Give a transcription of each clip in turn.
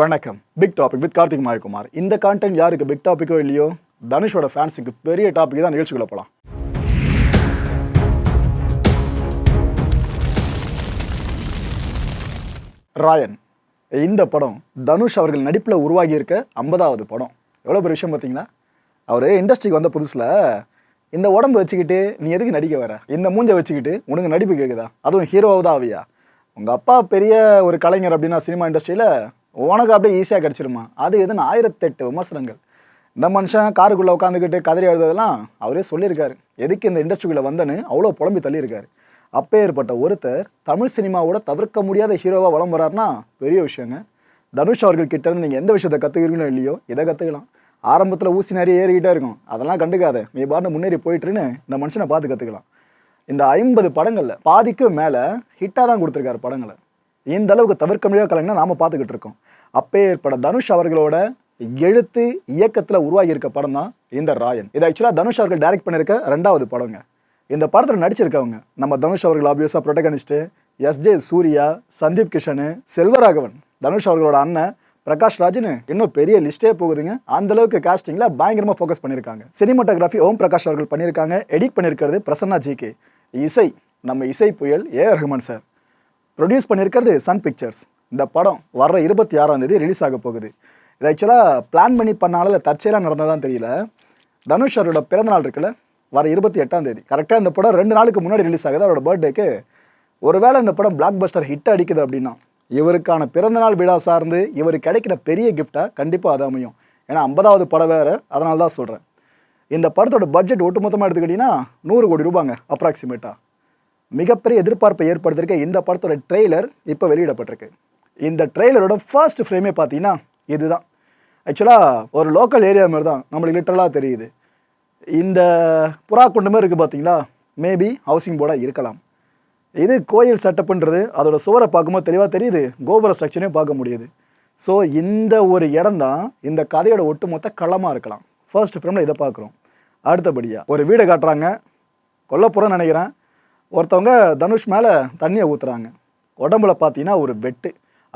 வணக்கம். Big topic with Karthik Mayakumar. இந்த content யாருக்கு பிக் டாப்பிக்கோ இல்லையோ? தனுஷோட ஃபேன்ஸுக்கு பெரிய டாபிக் தான் நிகழ்ச்சிக்குள்ள போகலாம் ராயன் இந்த படம் தனுஷ் அவர்கள் நடிப்பில் உருவாகி இருக்க ஐம்பதாவது படம். எவ்வளோ பெரிய விஷயம் பார்த்தீங்கன்னா அவர் இண்டஸ்ட்ரிக்கு வந்த புதுசில் இந்த உடம்பு வச்சுக்கிட்டு நீ எதுக்கு நடிக்க வர? இந்த மூஞ்சை வச்சுக்கிட்டு உனக்கு நடிப்பு கேட்குதா அதுவும் ஹீரோவாக தான் ஆவியா உங்கள் அப்பா பெரிய ஒரு கலைஞர் அப்படின்னா சினிமா இண்டஸ்ட்ரியில் உனக்கு அப்படியே ஈஸியாக கிடச்சிருமா? அது எதுன்னு ஆயிரத்தெட்டு விமர்சனங்கள். இந்த மனுஷன் காருக்குள்ளே உட்காந்துக்கிட்டு கதறி எழுதுறதெல்லாம் அவரே சொல்லியிருக்காரு. எதுக்கு இந்த இண்டஸ்ட்ரிக்குள்ளே வந்தேன்னு அவ்வளோ புலம்பி தள்ளியிருக்காரு. அப்பேற்பட்ட ஒருத்தர் தமிழ் சினிமாவோட தவிர்க்க முடியாத ஹீரோவாக வளம் வராருன்னா பெரிய விஷயங்க. தனுஷ் அவர்கள் கிட்டேருந்து நீங்கள் எந்த விஷயத்தை கற்றுக்கிறீங்களோ இல்லையோ இதை கற்றுக்கலாம் ஆரம்பத்தில் ஊசி நிறைய ஏறிக்கிட்டே இருக்கும். அதெல்லாம் கண்டுக்காத. நீ பாட்டு முன்னேறி போயிட்டுருன்னு இந்த மனுஷனை பார்த்து கற்றுக்கலாம் இந்த ஐம்பது படங்களில் பாதிக்கும் மேலே ஹிட்டாக தான் கொடுத்துருக்காரு படங்களை. இந்த அளவுக்கு தவிர்க்க முடியாத கலைஞர் நாம் பார்த்துக்கிட்டு இருக்கோம். அப்பேற்பட்ட தனுஷ் அவர்களோட எழுத்து இயக்கத்தில் உருவாகி இருக்க படம் தான் இந்த ராயன். இது ஆக்சுவலாக தனுஷ் அவர்கள் டைரக்ட் பண்ணியிருக்க ரெண்டாவது படங்க. இந்த படத்தில் நடிச்சிருக்கவங்க நம்ம தனுஷ் அவர்கள் ஆப்வியஸாக ப்ரொட்டகனிஸ்ட்டு எஸ்ஜே சூர்யா சந்தீப் கிஷனு செல்வராகவன் தனுஷ் அவர்களோட அண்ணன் பிரகாஷ் ராஜ்னு இன்னும் பெரிய லிஸ்ட்டே போகுதுங்க. அந்த அளவுக்கு காஸ்டிங்கில் பயங்கரமாக ஃபோக்கஸ் பண்ணியிருக்காங்க சினிமாட்டோகிராஃபி ஓம் பிரகாஷ் அவர்கள் பண்ணியிருக்காங்க எடிட் பண்ணியிருக்கிறது பிரசன்னா ஜிகே இசை நம்ம இசை புயல் ஏ ரஹ்மான் சார். ப்ரொடியூஸ் பண்ணியிருக்கிறது சன் பிக்சர்ஸ் இந்த படம் வர்ற இருபத்தி ஆறாம் தேதி ரிலீஸ் ஆக போகுது. இது ஆக்சுவலாக பிளான் பண்ணி பண்ணாலும் இல்லை தற்செயலாக நடந்ததான் தெரியல. தனுஷ் அவரோட பிறந்தநாள் இருக்குல்ல வர இருபத்தி எட்டாம் தேதி. கரெக்டாக இந்த படம் ரெண்டு நாளுக்கு முன்னாடி ரிலீஸ் ஆகுது. அவரோட பர்த்டேக்கு ஒருவேளை இந்த படம் பிளாக் பஸ்டர் ஹிட் அடிக்குது அப்படின்னா இவருக்கான பிறந்தநாள் விழா சார்ந்து இவர் கிடைக்கிற பெரிய கிஃப்டாக கண்டிப்பாக அது அமையும். ஏன்னா ஐம்பதாவது படம் வேறு. அதனால தான் சொல்கிறேன் இந்த படத்தோட பட்ஜெட் ஒட்டுமொத்தமாக எடுத்துக்கிட்டிங்கன்னா நூறு கோடி ரூபாங்க அப்ராக்சிமேட்டாக மிகப்பெரிய எதிர்பார்ப்பை ஏற்படுத்தியிருக்க இந்த படத்தோட ட்ரெய்லர் இப்போ வெளியிடப்பட்டிருக்கு. இந்த ட்ரெய்லரோட ஃபர்ஸ்ட் ஃப்ரேமே பார்த்தீங்கன்னா இதுதான். ஆக்சுவலாக ஒரு லோக்கல் ஏரியா மாதிரி தான் நம்மளுக்கு லிட்டரலாக தெரியுது. இந்த புறா குண்டு மாதிரி இருக்குது பார்த்தீங்களா? மேபி ஹவுசிங் போர்டாக இருக்கலாம். இது கோயில் செட்டப்புன்றது அதோட சுவரை பார்க்கும்போது தெளிவாக தெரியுது. கோபுர ஸ்ட்ரக்சரையும் பார்க்க முடியுது. ஸோ இந்த ஒரு இடம் தான் இந்த கதையோட ஒட்டுமொத்த களமாக இருக்கலாம். ஃபர்ஸ்ட் ஃப்ரேமில் இதை பார்க்குறோம். அடுத்தபடியாக ஒரு வீடை காட்டுறாங்க. கொல்லப்புறம் நினைக்கிறேன். ஒருத்தவங்க தனுஷ் மேலே தண்ணியை ஊற்றுறாங்க உடம்புல பார்த்தீங்கன்னா ஒரு வெட்டு.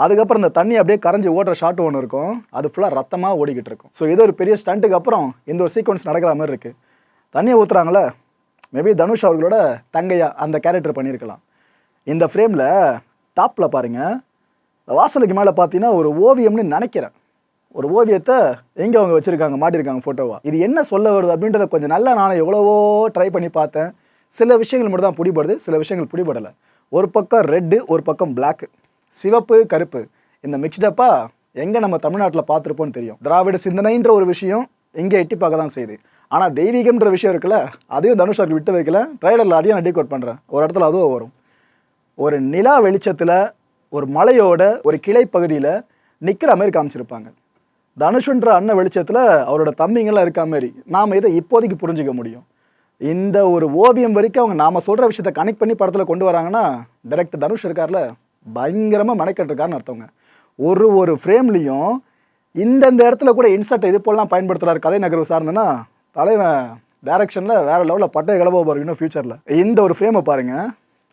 அதுக்கப்புறம் இந்த தண்ணி அப்படியே கரைஞ்சி ஓடுற ஷாட் ஒன்று இருக்கும். அது ஃபுல்லாக ரத்தமாக ஓடிக்கிட்டு இருக்கும். ஸோ இது ஒரு பெரிய ஸ்டண்ட்டுக்கு அப்புறம் இந்த ஒரு சீக்வன்ஸ் நடக்கிற மாதிரி இருக்குது தண்ணியை ஊற்றுறாங்களே மேபி தனுஷ் அவர்களோட தங்கையா அந்த கேரக்டர் பண்ணியிருக்கலாம். இந்த ஃப்ரேமில் டாப்பில் பாருங்கள் வாசலுக்கு மேலே பார்த்தீங்கன்னா ஒரு ஓவியம்னு நினைக்கிறேன். ஒரு ஓவியத்தை எங்கே அவங்க வச்சுருக்காங்க மாட்டியிருக்காங்க ஃபோட்டோவாக இது என்ன சொல்ல வருது அப்படின்றத கொஞ்சம் நல்லா நான் எவ்வளவோ ட்ரை பண்ணி பார்த்தேன். சில விஷயங்கள் மட்டும் தான் பிடிபடுது சில விஷயங்கள் பிடிபடலை. ஒரு பக்கம் ரெட்டு ஒரு பக்கம் பிளாக்கு சிவப்பு கருப்பு. இந்த மிக்ஸ்டப்பா எங்கே நம்ம தமிழ்நாட்டில் பார்த்துருப்போம்னு தெரியும். திராவிட சிந்தனைன்ற ஒரு விஷயம் இங்கே எட்டி பார்க்க தான் செய்யுது. ஆனால் தெய்வீகம்ன்ற விஷயம் இருக்குல்ல அதையும் தனுஷ் அவர்கள் விட்டு வைக்கல. ட்ரைலரில் அதையும் நான் டீகோட் பண்ணுறேன் ஒரு இடத்துல அதுவும் வரும். ஒரு நிலா வெளிச்சத்தில் ஒரு மலையோட ஒரு கிளை பகுதியில் நிற்கிற மாதிரி காமிச்சிருப்பாங்க. தனுஷுன்ற அண்ணன் வெளிச்சத்தில் அவரோட தம்பிங்கெல்லாம் இருக்க மாதிரி. நாம் இதை இப்போதைக்கு புரிஞ்சிக்க முடியும். இந்த ஒரு ஓவியம் வரைக்கும் அவங்க நாம் சொல்கிற விஷயத்தை கனெக்ட் பண்ணி படத்தில் கொண்டு வராங்கன்னா டைரக்டர் தனுஷ் இருக்கார்ல பயங்கரமாக மெனக்கெட்டிருக்காருன்னு அர்த்தவங்க ஒரு ஒரு ஃப்ரேம்லேயும் இந்தந்த இடத்துல கூட இன்சர்ட் இது போலாம் பயன்படுத்துகிறார் கதை நகர்வு சார்ந்தனா தலைவன் டேரக்ஷனில் வேறு லெவலில் பட்டைய கிளம்ப போகிறோம் இன்னும் ஃபியூச்சரில் இந்த ஒரு ஃப்ரேமை பாருங்கள்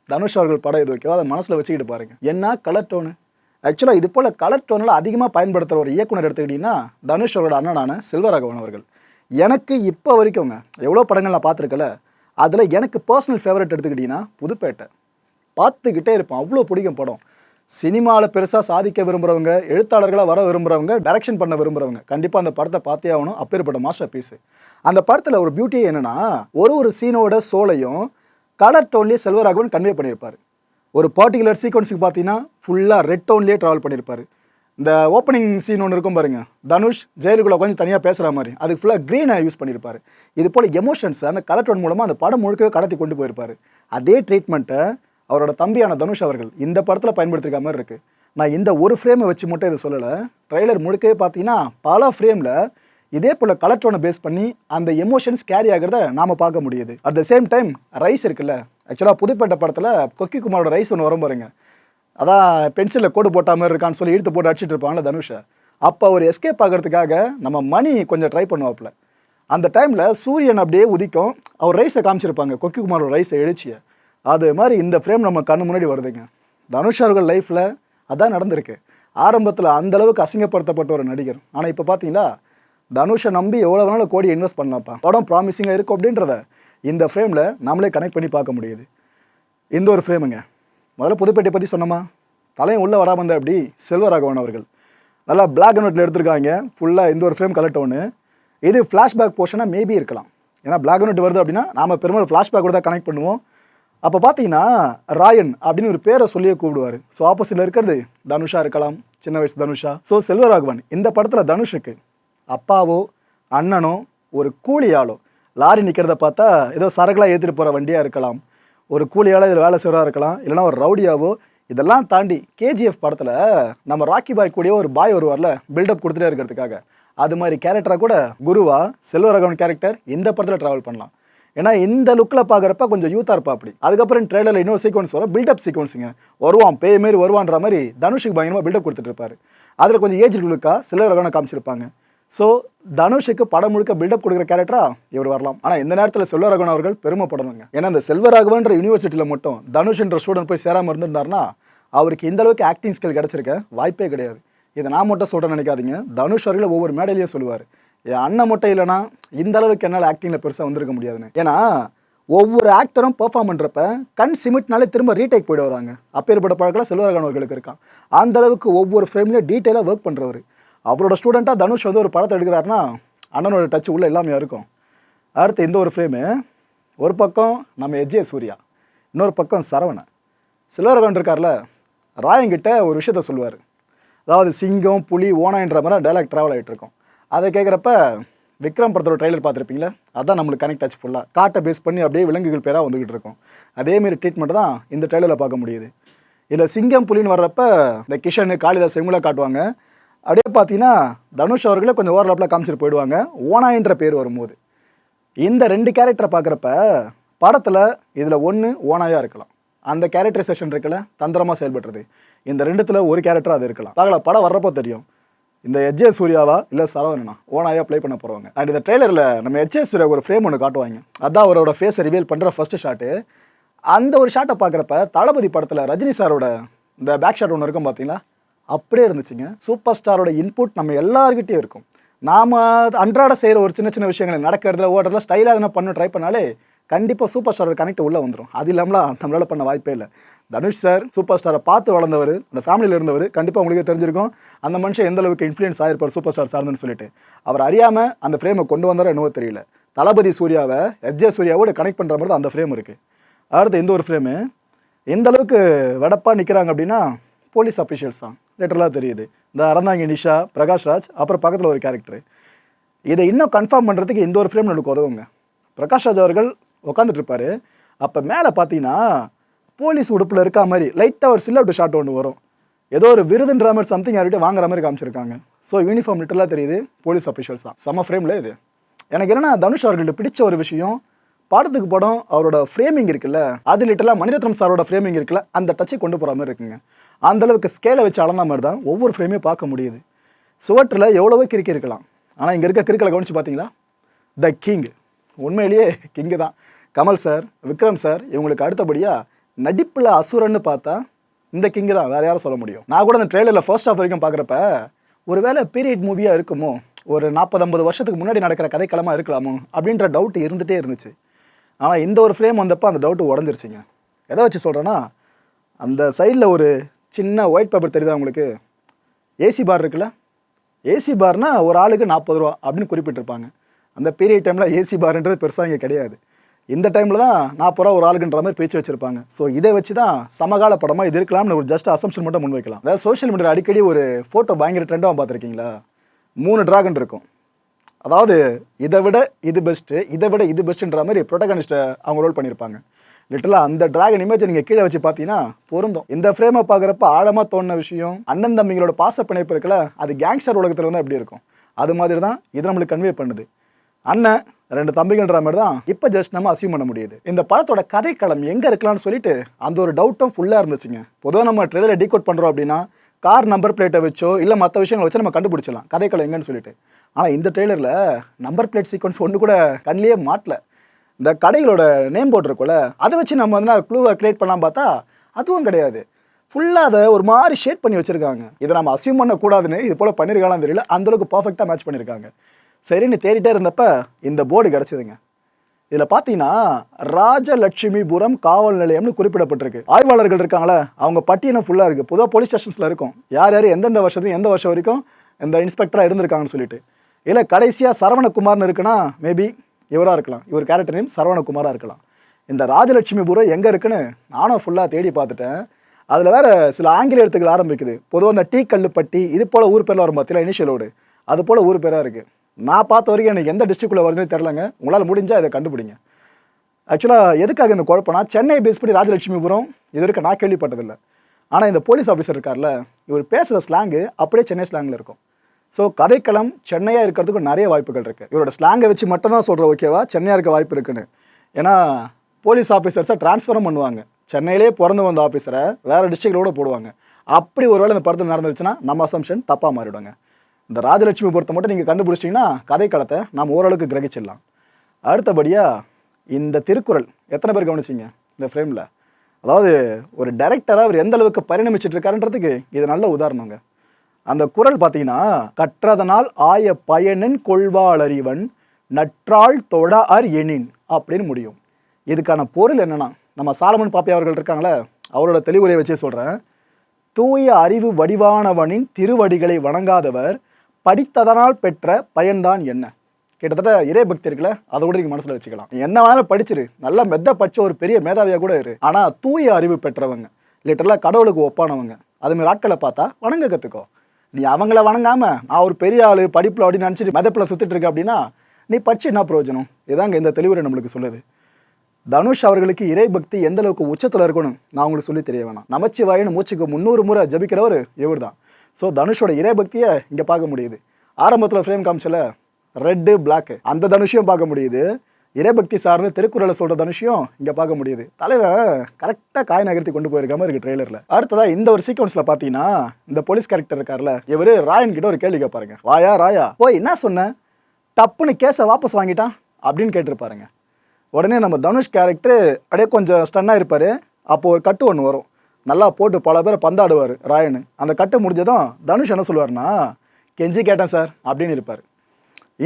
தனுஷ் அவர்கள் படம் இது ஓகேவா அதை மனசில் வச்சுக்கிட்டு பாருங்கள் என்ன? கலர் டோனு ஆக்சுவலாக இது போல் கலர் டோனில் அதிகமாக பயன்படுத்துகிற ஒரு இயக்குனர் எடுத்துக்கிட்டிங்கன்னா தனுஷ் அவரோட அண்ணனான செல்வராகவன் அவர்கள். எனக்கு இப்போ வரைக்கும்ங்க எவ்வளோ படங்கள் நான் பார்த்துருக்கல அதில் எனக்கு பர்சனல் ஃபேவரட் எடுத்துக்கிட்டிங்கன்னா புதுப்பேட்டை. பார்த்துக்கிட்டே இருப்பேன். அவ்வளோ பிடிக்கும் படம். சினிமாவில் பெருசாக சாதிக்க விரும்புகிறவங்க எழுத்தாளர்களாக வர விரும்புகிறவங்க டைரக்ஷன் பண்ண விரும்புகிறவங்க கண்டிப்பாக அந்த படத்தை பார்த்தே ஆகணும். அப்பேற்பட்ட மாஸ்டர் பீஸு அந்த படத்தில் ஒரு பியூட்டி என்னென்னா ஒரு ஒரு சீனோட சோலையும் கலர் டோன்லேயே செல்வராகவன் கன்வே பண்ணியிருப்பார். ஒரு பர்டிகுலர் சீக்வன்ஸுக்கு பார்த்தீங்கன்னா ஃபுல்லாக ரெட் டோன்லேயே ட்ராவல் பண்ணியிருப்பார். இந்த ஓப்பனிங் சீன் ஒன்று இருக்கும் பாருங்க. தனுஷ் ஜெயலலிதா கொஞ்சம் தனியாக பேசுகிற மாதிரி. அதுக்கு ஃபுல்லாக க்ரீனை யூஸ் பண்ணியிருப்பார் இது போல் எமோஷன்ஸ் அந்த கலர் டோன் மூலமாக அந்த படம் முழுக்கவே கடத்தி கொண்டு போயிருப்பார். அதே ட்ரீட்மெண்ட்டை அவரோட தம்பியான தனுஷ் அவர்கள் இந்த படத்தில் பயன்படுத்திருக்க மாதிரி இருக்குது நான் இந்த ஒரு ஃப்ரேமை வச்சு மட்டும் இதை சொல்லலை. ட்ரெய்லர் முழுக்கவே பார்த்தீங்கன்னா பல ஃப்ரேமில் இதே போல் கலர் டோனை பேஸ் பண்ணி அந்த எமோஷன்ஸ் கேரி ஆகிறத நாம் பார்க்க முடியுது. At the same time rise இருக்குல்ல. ஆக்சுவலாக புதுப்பேட்டை படத்தில் கொக்கி குமாரோட ரைஸ் ஒன்று வரும் பாருங்கள் அதான் பென்சிலில் கோடு போட்டா மாதிரி இருக்கான்னு சொல்லி இழுத்து போட்டு அடிச்சிட்டு இருப்பாங்கல்ல தனுஷை. அப்போ அவர் எஸ்கேப் ஆகிறதுக்காக நம்ம மணி கொஞ்சம் ட்ரை பண்ணுவாப்புல. அந்த டைமில் சூரியன் அப்படியே உதிக்கும். அவர் ரைஸை காமிச்சிருப்பாங்க கொக்கி குமாரோட ரைஸை எழுச்சியை. அது மாதிரி இந்த ஃப்ரேம் நம்ம கண்ணு முன்னாடி வருதுங்க. தனுஷ் அவர்கள் லைஃப்பில் அதான் நடந்திருக்கு. ஆரம்பத்தில் அந்த அளவுக்கு அசிங்கப்படுத்தப்பட்ட ஒரு நடிகர். ஆனால் இப்போ பார்த்தீங்களா தனுஷை நம்பி எவ்வளோ வேணாலும் கோடி இன்வெஸ்ட் பண்ணலாம்ப்பா? படம் ப்ராமிசிங்காக இருக்கும் அப்படின்றத இந்த ஃப்ரேமில் நம்மளே கனெக்ட் பண்ணி பார்க்க முடியுது. இந்த ஒரு ஃப்ரேமுங்க முதல்ல புதுப்பேட்டை பற்றி சொன்னோமா? தலையும் உள்ளே வராம இருந்தா அப்படி செல்வராகவன் அவர்கள். நல்லா பிளாக் அண்ட் ஒயிட்டில் எடுத்திருக்காங்க. ஃபுல்லாக இந்த ஒரு ஃப்ரேம் கலெக்ட் ஒன்று இது ஃப்ளாஷ்பேக் போர்ஷனாக மேபி இருக்கலாம். ஏன்னா பிளாக் அண்ட் ஒயிட் வருது அப்படின்னா நாம் பெரும்பாலும் ஃப்ளாஷ்பேக் கூட தான் கனெக்ட் பண்ணுவோம். அப்போ பார்த்தீங்கன்னா ராயன் அப்படின்னு ஒரு பேரை சொல்லியே கூப்பிடுவார். ஸோ ஆப்போசிட்டில் இருக்கிறது தனுஷா இருக்கலாம். சின்ன வயசு தனுஷா. ஸோ செல்வராகவன் இந்த படத்தில் தனுஷுக்கு அப்பாவோ அண்ணனோ ஒரு கூலியாளோ லாரி நிற்கிறத பார்த்தா ஏதோ சரக்குலாம் ஏற்றிட்டு போகிற வண்டியாக இருக்கலாம். ஒரு கூலியால் இதில் வேலை செய்கிறா இருக்கலாம் இல்லைன்னா ஒரு ரவுடியாவோ இதெல்லாம் தாண்டி கேஜிஎஃப் படத்தில் நம்ம ராக்கி பாய் கூடிய ஒரு பாய் வருவார்ல பில்டப் கொடுத்துட்டே இருக்கிறதுக்காக. அது மாதிரி கேரக்டராக கூட குருவா செல்வரகவன் கேரக்டர் இந்த படத்தில் ட்ராவல் பண்ணலாம். ஏன்னா இந்த லுக்கில் பார்க்குறப்ப கொஞ்சம் யூத்தாக இருப்பா அப்படி. அதுக்கப்புறம் ட்ரெயிலரில் இன்னொரு சீக்வன்ஸ் வரும் பில்டப் சீக்வன்ஸுங்க வருவான் பேய் மாரி வருவான்ற மாதிரி தனுஷுக்கு பயங்கரமாக பில்டப் கொடுத்துட்டு இருப்பாரு. அதில் கொஞ்சம் ஏஜ் லுக்காக செல்வராகவனை காமிச்சிருப்பாங்க. ஸோ தனுஷுக்கு படம் முழுக்க பில்டப் கொடுக்குற கேரக்டரா இவர் வரலாம். ஆனால் இந்த நேரத்தில் செல்வராகவன் அவர்கள் பெருமைப்படணுங்க. ஏன்னா இந்த செல்வராகவன்ற யூனிவர்சிட்டியில் மட்டும் தனுஷ்ன்ற ஸ்டூடெண்ட் போய் சேராமல் இருந்திருந்தாருன்னா அவருக்கு இந்த அளவுக்கு ஆக்டிங் ஸ்கில் கிடச்சிருக்க வாய்ப்பே கிடையாது. இதை நான் மட்டும் சொல்கிறேன் நினைக்காதீங்க. தனுஷ் அவர்கள் ஒவ்வொரு மேடையிலையும் சொல்லுவார். என் அண்ணன் மட்டும் இல்லைனா இந்த அளவுக்கு என்னால் ஆக்டிங்கில் பெருசாக வந்திருக்க முடியாதுன்னு. ஏன்னா ஒவ்வொரு ஆக்டரும் பெர்ஃபார்ம் பண்ணுறப்ப கண் சிமிட்னாலே திரும்ப ரீடேக் போயிட்டு வராங்க அப்பேற்பட்ட பழக்கெல்லாம் செல்வராகவன் அவர்களுக்கு இருக்கான். அந்த அளவுக்கு ஒவ்வொரு ஃப்ரேம்லேயும் டீட்டெயிலாக ஒர்க் பண்ணுறவர் அவரோட ஸ்டூடெண்ட்டாக தனுஷ் வந்து ஒரு படத்தை எடுக்கிறாருன்னா அண்ணனோட டச் உள்ளே எல்லாமே இருக்கும். அடுத்து இந்த ஒரு ஃப்ரேமு ஒரு பக்கம் நம்ம எஜ்ஜே சூர்யா இன்னொரு பக்கம் சரவணன். சிலவரகன் இருக்கார்ல ராயங்கிட்ட ஒரு விஷயத்த சொல்லுவார். அதாவது சிங்கம் புலி ஓனாயின்ற மாதிரி டைலாக் ட்ராவல் ஆகிட்டு இருக்கும். அதை கேட்குறப்ப விக்ரம் படத்தோட ட்ரைலர் பார்த்துருப்பீங்களே? அதான் நம்மளுக்கு கனெக்ட் ஆச்சு ஃபுல்லாக காட்டை பேஸ் பண்ணி அப்படியே விலங்குகள் பேராக வந்துக்கிட்டு இருக்கும். அதேமாரி ட்ரீட்மெண்ட் தான் இந்த ட்ரெய்லரில் பார்க்க முடியுது. இதில் சிங்கம் புலின்னு வர்றப்ப இந்த கிஷனு காளிதாஸ் இவங்கள காட்டுவாங்க. அப்படியே பார்த்தீங்கன்னா தனுஷ் அவர்களே கொஞ்சம் ஓரளப்பில் காமிச்சிட்டு போயிடுவாங்க. ஓனாயின்ற பேர் வரும்போது. இந்த ரெண்டு கேரக்டரை பார்க்குறப்ப படத்தில் இதில் ஒன்று ஓனாயாக இருக்கலாம். அந்த கேரக்டரைசேஷன் இருக்குல்ல தந்திரமாக செயல்படுறது. இந்த ரெண்டுத்தில் ஒரு கேரக்டராக அது இருக்கலாம். பார்க்கலாம் படம் வர்றப்போ தெரியும். இந்த எஜ்ஜே சூர்யாவா இல்லை சரவணனா? ஓனாயாக ப்ளே பண்ண போகிறவங்க அண்ட் இந்த ட்ரெய்லரில் நம்ம எஜ்ஜே சூர்யா ஒரு ஃப்ரேம் ஒன்று காட்டுவாங்க. அதான் அவரோட ஃபேஸை ரிவீல் பண்ணுற ஃபர்ஸ்ட் ஷாட்டு அந்த ஒரு ஷாட்டை பார்க்குறப்ப தளபதி படத்தில் ரஜினி சாரோட இந்த பேக் ஷாட் ஒன்று இருக்கும் பார்த்தீங்களா அப்படியே இருந்துச்சுங்க. சூப்பர் ஸ்டாரோட இன்புட் நம்ம எல்லாருக்கிட்டே இருக்கும். நாம் அன்றாட செய்கிற ஒரு சின்ன சின்ன விஷயங்கள் நடக்கிறதுல ஓடுறதுல ஸ்டைலாக எதனா பண்ண ட்ரை பண்ணாலே கண்டிப்பாக சூப்பர் ஸ்டாரோட கனெக்ட் உள்ளே வந்துடும் அது இல்லாமலாம் நம்மளால் பண்ண வாய்ப்பே இல்லை. தனுஷ் சார் சூப்பர் ஸ்டாரை பார்த்து வளர்ந்தவர் அந்த ஃபேமிலியில் இருந்தவர் கண்டிப்பாக உங்களுக்கு தெரிஞ்சிருக்கும். அந்த மனுஷன் எந்த அளவுக்கு இன்ஃப்ளூயன்ஸ் ஆகிருப்பார் சூப்பர் ஸ்டார் சார்ந்துன்னு சொல்லிட்டு. அவர் அறியாமல் அந்த ஃப்ரேமை கொண்டு வந்தாரோ என்னவோ தெரியல. தளபதி சூர்யாவை எஸ்ஜே சூர்யாவோட கனெக்ட் பண்ணுற மாதிரி தான் அந்த ஃப்ரேம் இருக்குது அடுத்து இந்த ஒரு ஃப்ரேமு எந்த அளவுக்கு வெடப்பாக நிற்கிறாங்க அப்படின்னா போலீஸ் அஃபிஷியல்ஸ் தான். லிட்டரலாக தெரியுது. இந்த அறந்தாங்க நிஷா பிரகாஷ் ராஜ் அப்புறம் பக்கத்தில் ஒரு கேரக்டர் இதை இன்னும் கன்ஃபார்ம் பண்ணுறதுக்கு இந்த ஒரு ஃப்ரேம் நம்மளுக்கு உதவுங்க. பிரகாஷ் ராஜ் அவர்கள் உட்காந்துட்ருப்பார் அப்போ மேலே பார்த்தீங்கன்னா போலீஸ் உடுப்பில் இருக்கா மாதிரி லைட்டாக ஒரு சில்லவுட் ஷாட் ஒன்று வரும். ஏதோ ஒரு விருதுன்ற மாதிரி சம்திங் யார்கிட்ட வாங்குற மாதிரி காமிச்சிருக்காங்க. ஸோ யூனிஃபார்ம் லிட்டரலாக தெரியுது போலீஸ் அஃபிஷியல்ஸ் தான். செம்ம ஃப்ரேமில் இது. எனக்கு என்னென்னா தனுஷ் அவர்கள்ட்ட பிடிச்ச ஒரு விஷயம் படத்துக்கு படம் அவரோட ஃப்ரேமிங் இருக்குல்ல அது லிட்டலாக மணிரத்னம் சாரோட ஃப்ரேமிங் இருக்குல்ல அந்த டச்சை கொண்டு போகிற மாதிரி இருக்குங்க. அந்த அளவுக்கு ஸ்கேலை வச்சு அளந்த மாதிரி தான் ஒவ்வொரு ஃப்ரேமையும் பார்க்க முடியுது. சுவற்றில் எவ்வளவோ கிறுக்கி இருக்கலாம். ஆனால் இங்கே இருக்க கிறுக்கலை கவனிச்சு பார்த்தீங்களா த கிங் உண்மையிலேயே கிங்கு தான். கமல் சார் விக்ரம் சார் இவங்களுக்கு அடுத்தபடியாக நடிப்பில் அசுரன்னு பார்த்தா இந்த கிங்கு தான். வேறு யாரும் சொல்ல முடியும். நான் கூட அந்த ட்ரெயிலரில் ஃபர்ஸ்ட் ஆஃப் வரைக்கும் பார்க்குறப்ப ஒருவேளை பீரியட் மூவியாக இருக்குமோ? ஒரு நாற்பது ஐம்பது வருஷத்துக்கு முன்னாடி நடக்கிற கதைக்களமாக இருக்கலாமோ? அப்படின்ற டவுட் இருந்துகிட்டே இருந்துச்சு. ஆனால் இந்த ஒரு ஃப்ரேம் வந்தப்போ அந்த டவுட்டு உடஞ்சிருச்சிங்க. எதை வச்சு சொல்கிறேன்னா அந்த சைடில் ஒரு சின்ன ஒயிட் பேப்பர் தெரியுதா உங்களுக்கு? ஏசி பார் இருக்குல்ல? ஏசி பார்னால் ஒரு ஆளுக்கு நாற்பது ரூபா அப்படின்னு குறிப்பிட்டிருப்பாங்க. அந்த பீரியட் டைமில் ஏசி பார்ன்றது பெருசாக இங்கே கிடையாது. இந்த டைமில் தான் நாற்பது ரூபா ஒரு ஆளுக்குன்ற மாதிரி பேச்சு வச்சுருப்பாங்க. ஸோ இதை வச்சு தான் சமகால படமாக இது இருக்கலாம்னு ஒரு ஜஸ்ட் அசம்ஷன் மட்டும் முன் வைக்கலாம். அதாவது சோஷியல் மீடியாவில் அடிக்கடி ஒரு ஃபோட்டோ பயங்கர ட்ரெண்டாக பார்த்துருக்கீங்களா? மூணு ட்ராகன் இருக்கும். அதாவது இதை விட இது பெஸ்ட்டு இதை விட இது பெஸ்ட்டுன்ற மாதிரி ப்ரொட்டகனிஸ்ட்டை அவங்க ரோல் பண்ணியிருப்பாங்க லிட்டலாக அந்த டிராகன் இமேஜை நீங்கள் கீழே வச்சு பார்த்தீங்கன்னா பொருந்தும். இந்த ஃப்ரேமை பார்க்குறப்ப ஆழமாக தோணுன விஷயம் அண்ணன் தம்பிங்களோட பாச பிணைப்பு இருக்குல்ல அது கேங்ஸ்டர் உலகத்தில் வந்து எப்படி இருக்கும். அது மாதிரி தான் இது நம்மளுக்கு கன்வே பண்ணுது. அண்ணன் ரெண்டு தம்பிகள்ன்ற மாதிரி தான் இப்போ ஜஸ்ட் நம்ம அசியூம் பண்ண முடியுது. இந்த படத்தோட கதைக்களம் எங்கே இருக்கலாம்னு சொல்லிட்டு அந்த ஒரு டவுட்டும் ஃபுல்லாக இருந்துச்சுங்க. பொதுவாக நம்ம ட்ரெயிலரை டீகோட் பண்ணுறோம் அப்படின்னா கார் நம்பர் பிளேட்டை வச்சோ இல்லை மற்ற விஷயங்களை வச்சு நம்ம கண்டுபிடிச்சலாம் கதைக்களம் எங்கன்னு சொல்லிட்டு. ஆனால் இந்த ட்ரெய்லரில் நம்பர் பிளேட் சீக்வன்ஸ் ஒன்று கூட கண்ணிலே மாட்டல. இந்த கடைகளோட நேம் போட்டிருக்கோல இருக்கும்ல அதை வச்சு நம்ம வந்து க்ளூவை க்ரியேட் பண்ணலாம் பார்த்தா அதுவும் கிடையாது. ஃபுல்லாக அதை ஒரு மாதிரி ஷேட் பண்ணி வச்சுருக்காங்க. இதை நம்ம அசியூம் பண்ணக்கூடாதுன்னு இது போல் பண்ணியிருக்காங்களான்னு தெரியல. அந்தளவுக்கு பர்ஃபெக்டாக மேட்ச் பண்ணியிருக்காங்க சரின்னு தேடிட்டே இருந்தப்ப இந்த போர்டு கிடச்சிதுங்க. இதில் பார்த்தீங்கன்னா ராஜலட்சுமிபுரம் காவல் நிலையம்னு குறிப்பிடப்பட்டிருக்கு. ஆய்வாளர்கள் இருக்காங்களே அவங்க பட்டியலும் ஃபுல்லாக இருக்குது பொதுவாக போலீஸ் ஸ்டேஷன்ஸில் இருக்கும். யார் யார் எந்தெந்த வருஷத்துக்கு எந்த வருஷம் வரைக்கும் இந்த இன்ஸ்பெக்டராக இருந்திருக்காங்கன்னு சொல்லிட்டு. இல்லை கடைசியாக சரவணகுமார்னு இருக்குன்னா மேபி இவராக இருக்கலாம். இவர் கேரக்டர் நேம் சரவணகுமாராக இருக்கலாம். இந்த ராஜலட்சுமிபுரம் எங்கே இருக்குன்னு நானும் ஃபுல்லாக தேடி பார்த்துட்டேன். அதில் வேறு சில ஆங்கில எழுத்துக்கள் ஆரம்பிக்குது. பொதுவாக இந்த டீ கல்லுப்பட்டி இது போல் ஊர் பேரில் வரும் பார்த்தீங்களா இனிஷியலோடு அது போல் ஊர் பேராக இருக்குது நான் பார்த்த வரைக்கும் எனக்கு எந்த டிஸ்ட்ரிக்டில் வருதுன்னு தெரிலங்க உங்களால் முடிஞ்சால் இதை கண்டுபிடிங்க. ஆக்சுவலாக எதுக்காக இந்த குழப்பம்னா சென்னை பேஸ் பண்ணி ராஜலட்சுமிபுரம் இது வரைக்கும் நான் கேள்விப்பட்டதில்லை. ஆனால் இந்த போலீஸ் ஆஃபீஸர் இருக்கார்ல இவர் பேசுகிற ஸ்லாங்கு அப்படியே சென்னை ஸ்லாங்கில் இருக்கும். ஸோ கதைக்களம் சென்னையாக இருக்கிறதுக்கு நிறைய வாய்ப்புகள் இருக்குது இவரோட ஸ்லாங்கை வச்சு மட்டும்தான் சொல்கிற ஓகேவா சென்னையாக இருக்க வாய்ப்பு இருக்குன்னு. ஏன்னா போலீஸ் ஆஃபீஸர்ஸை ட்ரான்ஸ்ஃபரும் பண்ணுவாங்க. சென்னையிலே பிறந்து வந்த ஆஃபீஸரை வேறு டிஸ்ட்ரிக்டோடு போடுவாங்க. அப்படி ஒருவேளை இந்த படத்தில் நடந்துருச்சுன்னா நம்ம அசம்ஷன் தப்பாக மாறிடுவாங்க இந்த ராஜலட்சுமி பொறுத்த மட்டும் நீங்கள் கண்டுபிடிச்சிட்டிங்கன்னா கதைக்களத்தை நாம் ஓரளவுக்கு கிரகிச்சிடலாம். அடுத்தபடியாக இந்த திருக்குறள் எத்தனை பேர் கவனிச்சிங்க இந்த ஃப்ரேமில் அதாவது ஒரு டைரக்டராக அவர் எந்த அளவுக்கு பரிணமிச்சிட்டு இருக்காருன்றதுக்கு இது நல்ல உதாரணங்க. அந்த குறள் பார்த்தீங்கன்னா கற்றதனால் ஆய பயனின் கொள்வாளறிவன் நற்றாள் தொட அர் எனின் அப்படின்னு முடியும். இதுக்கான பொருள் என்னென்னா நம்ம சாலமன் பாப்பி அவர்கள் இருக்காங்களே அவரோட தெளிவுரையை வச்சே சொல்கிறேன் தூய அறிவு வடிவானவனின் திருவடிகளை வணங்காதவர் படித்ததனால் பெற்ற பயன்தான் என்ன? கிட்டத்தட்ட இறை பக்தி இருக்குல்ல அதை கூட நீங்கள் மனசில் வச்சுக்கலாம். என்ன வேணாலும் படிச்சிரு. நல்லா மெத்த படிச்ச ஒரு பெரிய மேதாவியாக கூட இரு. ஆனால் தூய அறிவு பெற்றவங்க லிட்டரலாக கடவுளுக்கு ஒப்பானவங்க அதுமாதிரி ஆட்களை பார்த்தா வணங்க கற்றுக்கோ நீ அவங்கள வணங்காம நான் ஒரு பெரிய ஆள் படிப்பில் அப்படின்னு நினச்சிட்டு மெதப்பில் சுற்றிட்டு இருக்க அப்படின்னா நீ படிச்சு என்ன பிரயோஜனம்? இதாங்க இந்த தெளிவுரை நம்மளுக்கு சொல்லுது. தனுஷ் அவர்களுக்கு இறை பக்தி எந்த அளவுக்கு உச்சத்தில் இருக்கணும் நான் உங்களுக்கு சொல்லி தெரிய வேணாம். நமச்சிவாயின்னு மூச்சுக்கு முந்நூறு முறை ஜபிக்கிறவர் இவர் தான் ஸோ தனுஷோட இறை பக்தியை இங்கே பார்க்க முடியுது. ஆரம்பத்தில் ஃப்ரேம் காமிச்சல ரெட்டு பிளாக்கு அந்த தனுஷையும் பார்க்க முடியுது. இறைபக்தி சார்ந்து திருக்குறளை சொல்கிற தனுஷையும் இங்கே பார்க்க முடியுது. தலைவன் கரெக்டாக காய் நகர்த்தி கொண்டு போயிருக்க மாதிரி இருக்கு ட்ரெய்லரில் அடுத்ததாக இந்த ஒரு சீக்வன்ஸில் பார்த்தீங்கன்னா இந்த போலீஸ் கேரக்டர் இருக்கார்ல இவர் ராயன் கிட்ட ஒரு கேள்வி கேட்பாருங்க. வாயா ராயா? போய் என்ன சொன்ன? டப்புன்னு கேஸை வாபஸ் வாங்கிட்டான்? அப்படின்னு கேட்டிருப்பாருங்க. உடனே நம்ம தனுஷ் கேரக்டர் அப்படியே கொஞ்சம் ஸ்டன்னாக இருப்பார். அப்போது ஒரு கட்டு ஒன்று வரும். நல்லா போட்டு பல பேரை பந்தாடுவார் ராயனு. அந்த கட்டு முடிஞ்சதும் தனுஷ் என்ன சொல்லுவார்னா கெஞ்சி கேட்டேன் சார் அப்படின்னு இருப்பார்.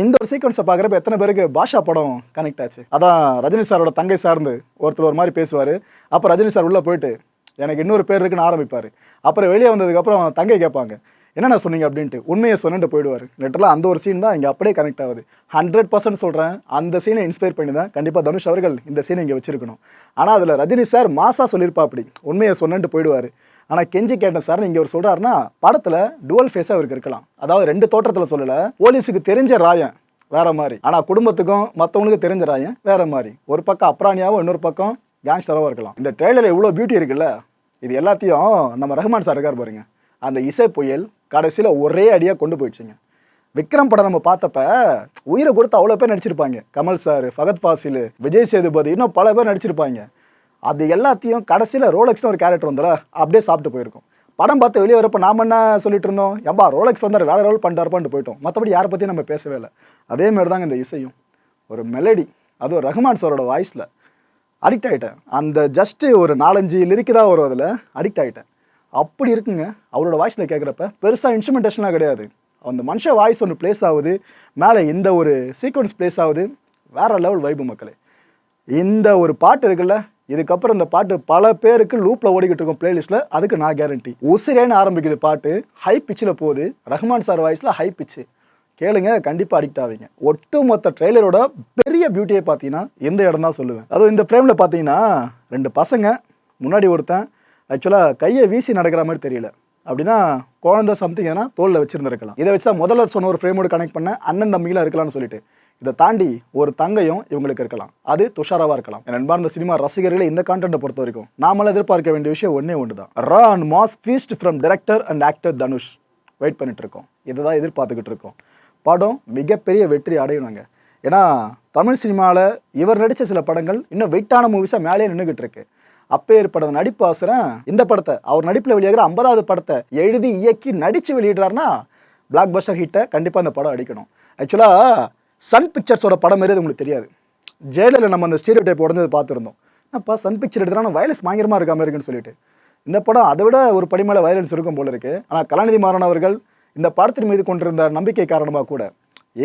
இந்த ஒரு சீக்வன்ஸை பார்க்குறப்ப எத்தனை பேருக்கு பாஷா படம் கனெக்ட் ஆச்சு? அதான் ரஜினி சாரோட தங்கை சார்ந்து ஒருத்தர் ஒரு மாதிரி பேசுவார். அப்போ ரஜினி சார் உள்ளே போயிட்டு எனக்கு இன்னொரு பேர் இருக்குன்னு ஆரம்பிப்பார். அப்புறம் வெளியே வந்ததுக்கப்புறம் தங்கை கேட்பாங்க என்னென்ன சொன்னீங்க அப்படின்ட்டு உண்மையை சொன்னிட்டு போயிடுவார். லிட்டரலாக அந்த ஒரு சீன் தான் இங்கே அப்படியே கனெக்ட் ஆகுது. ஹண்ட்ரட் பர்சன்ட் சொல்கிறேன் அந்த சீனை இன்ஸ்பயர் பண்ணி தான் கண்டிப்பாக தனுஷ் அவர்கள் இந்த சீனை இங்கே வச்சிருக்கணும். ஆனால் அதில் ரஜினி சார் மாசாக சொல்லியிருப்பா அப்படி உண்மையை சொன்னன்ட்டு போயிடுவார். ஆனால் கெஞ்சி கேட்டேன் சார் இங்கே அவர் சொல்கிறாருன்னா படத்தில் டுவல் ஃபேஸாக அவருக்கு இருக்கலாம். அதாவது ரெண்டு தோற்றத்தில் சொல்லலை. போலீஸுக்கு தெரிஞ்ச ராயன் வேற மாதிரி. ஆனால் குடும்பத்துக்கும் மற்றவங்களுக்கு தெரிஞ்ச ராயன் வேற மாதிரி. ஒரு பக்கம் அப்ராணியாகவும் இன்னொரு பக்கம் கேங்ஸ்டராகவும் இருக்கலாம். இந்த ட்ரெயிலரில் இவ்வளோ பியூட்டி இருக்குல்ல? இது எல்லாத்தையும் நம்ம ரஹ்மான் சார் இருக்கார் பாருங்கள் அந்த இசை புயல் கடைசியில் ஒரே அடியாக கொண்டு போயிடுச்சுங்க. விக்ரம் படம் நம்ம பார்த்தப்ப உயிரை கொடுத்து அவ்வளோ பேர் நடிச்சிருப்பாங்க. கமல் சார் ஃபகத் ஃபாசில் விஜய் சேதுபதி இன்னும் பல பேர் நடிச்சிருப்பாங்க. அது எல்லாத்தையும் கடைசியில் ரோலெக்ஸ்னு ஒரு கேரக்டர் வந்தால அப்படியே சாப்பிட்டு போயிருக்கும். படம் பார்த்து வெளியே வரப்போ நாம என்ன சொல்லிட்டு இருந்தோம்? ஏம்பா ரோலெக்ஸ் வந்தார் வேற ரோல் பண்ணிட்டாருப்பான்ட்டு போயிட்டோம். மற்றபடி யாரை பற்றியும் நம்ம பேசவே இல்லை. அதே தாங்க இந்த இசையும். ஒரு மெலடி அதுவும் ரஹ்மான் சாரோட வாய்ஸில் அடிக்ட் ஆகிட்டேன் அந்த ஜஸ்ட்டு ஒரு நாலஞ்சு லிரிக்கு தான் வரும் அதில். அடிக்ட் ஆகிட்டேன் அப்படி இருக்குங்க. அவரோட வாய்ஸில் கேட்குறப்ப பெருசாக இன்ஸ்ட்ருமெண்டேஷனாக கிடையாது. அந்த மனுஷன் வாய்ஸ் ஒன்று ப்ளேஸ் ஆகுது. மேலே இந்த ஒரு சீக்வன்ஸ் ப்ளேஸ் ஆகுது. வேற லெவல் வைபு மக்களே. இந்த ஒரு பாட்டு இருக்குல்ல இதுக்கப்புறம் இந்த பாட்டு பல பேருக்கு லூப்பில் ஓடிக்கிட்டு இருக்கும் பிளேலிஸ்ட்டில் அதுக்கு நான் கேரண்டி உசிரேன்னு ஆரம்பிக்குது பாட்டு ஹை பிச்சில் போகுது. ரஹ்மான் சார் வாய்ஸில் ஹை பிச்சு கேளுங்க கண்டிப்பாக அடிக்ட் ஆவீங்க. ஒட்டுமொத்த ட்ரெய்லரோட பெரிய பியூட்டியை பார்த்தீங்கன்னா எந்த இடம் தான் சொல்லுவேன். அதுவும் இந்த ஃப்ரேமில் பார்த்தீங்கன்னா ரெண்டு பசங்க முன்னாடி ஒருத்தன் ஆக்சுவலாக கையை வீசி நடக்கிற மாதிரி தெரியல. அப்படின்னா குழந்தை சம்திங் எதனா தோளில் வச்சுருந்துருக்கலாம். இதை வச்சு தான் முதல்ல சொன்ன ஒரு ஃப்ரேமோடு கனெக்ட் பண்ண அண்ணன் தம்பிகளாக இருக்கலாம்னு சொல்லிட்டு. இதை தாண்டி ஒரு தங்கையும் இவங்களுக்கு இருக்கலாம். அது துஷாராவாக இருக்கலாம். என் அன்பார்ந்த சினிமா ரசிகர்களை இந்த கான்டென்ட்டை பொறுத்த வரைக்கும் நாமளும் எதிர்பார்க்க வேண்டிய விஷயம் ஒன்றே ஒன்று தான் raw and mass feast from director and actor Dhanush wait பண்ணிட்டு இருக்கோம் இதை தான் எதிர்பார்த்துக்கிட்டு இருக்கோம். படம் மிகப்பெரிய வெற்றி அடையணுங்க ஏன்னா தமிழ் சினிமாவில் இவர் நடித்த சில படங்கள் இன்னும் வெயிட்டான மூவிஸாக மேலேயே நின்றுக்கிட்டு இருக்கு. அப்பேற்பட்ட நடிப்பு அவசரம் இந்த படத்தை அவர் நடிப்பில் வெளியாகிற ஐம்பதாவது படத்தை எழுதி இயக்கி நடித்து வெளியிடுறாருன்னா பிளாக் பஸ்டர் ஹிட்டை கண்டிப்பாக அந்த படம் அடிக்கணும். ஆக்சுவலாக சன் பிக்சர்ஸோட படம் மாரி அது உங்களுக்கு தெரியாது. ஜெயலலில் நம்ம அந்த ஸ்டீரியோ டைப் உடஞ்சது பார்த்துருந்தோம். என்னப்பா சன் பிக்சர் எடுத்துனா வயலஸ் பயங்கரமாக இருக்காம இருக்குன்னு சொல்லிட்டு. இந்த படம் அதை விட ஒரு படி மேலே வயலன்ஸ் இருக்கும் போல இருக்குது ஆனால் கலாநிதி மாறன் அவர்கள் இந்த படத்தின் மீது கொண்டிருந்த நம்பிக்கை காரணமாக கூட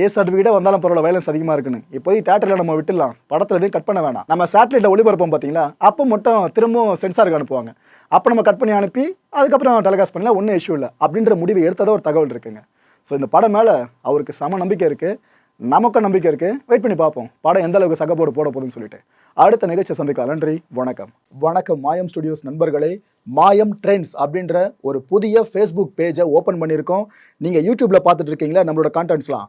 ஏ சர்டிஃபிகேட்டே வந்தாலும் பரவாயில்ல வயலன்ஸ் அதிகமாக இருக்குன்னு. இப்போதைக்கு தேட்டரில் நம்ம விட்டுலாம் படத்தில் எதுவும் கட் பண்ண வேணாம். நம்ம சேட்டலைட்டில் ஒளிபரப்போம் பார்த்தீங்களா அப்போ மட்டும் திரும்பவும் சென்சாருக்கு அனுப்புவாங்க. அப்போ நம்ம கட் பண்ணி அனுப்பி அதுக்கப்புறம் டெலிகாஸ்ட் பண்ணலாம் ஒன்றும் இஷ்யூ இல்லை. அப்படின்ற முடிவை எடுத்ததாக ஒரு தகவல் இருக்குங்க. ஸோ இந்த படம் மேலே அவருக்கு சம நம்பிக்கை இருக்குது நமக்கும் நம்பிக்கை இருக்குது வெயிட் பண்ணி பார்ப்போம். படம் எந்த அளவுக்கு சகப்போடு போட போகுதுன்னு சொல்லிட்டு. அடுத்த நிகழ்ச்சியை சந்திக்கலாம். நன்றி. வணக்கம். வணக்கம் மாயம் ஸ்டுடியோஸ் நண்பர்களே. மாயம் ட்ரெண்ட்ஸ் அப்படின்ற ஒரு புதிய ஃபேஸ்புக் பேஜை ஓப்பன் பண்ணியிருக்கோம். நீங்கள் யூடியூப்பில் பார்த்துட்டு இருக்கீங்களா? நம்மளோட கான்டென்ட்ஸ்லாம்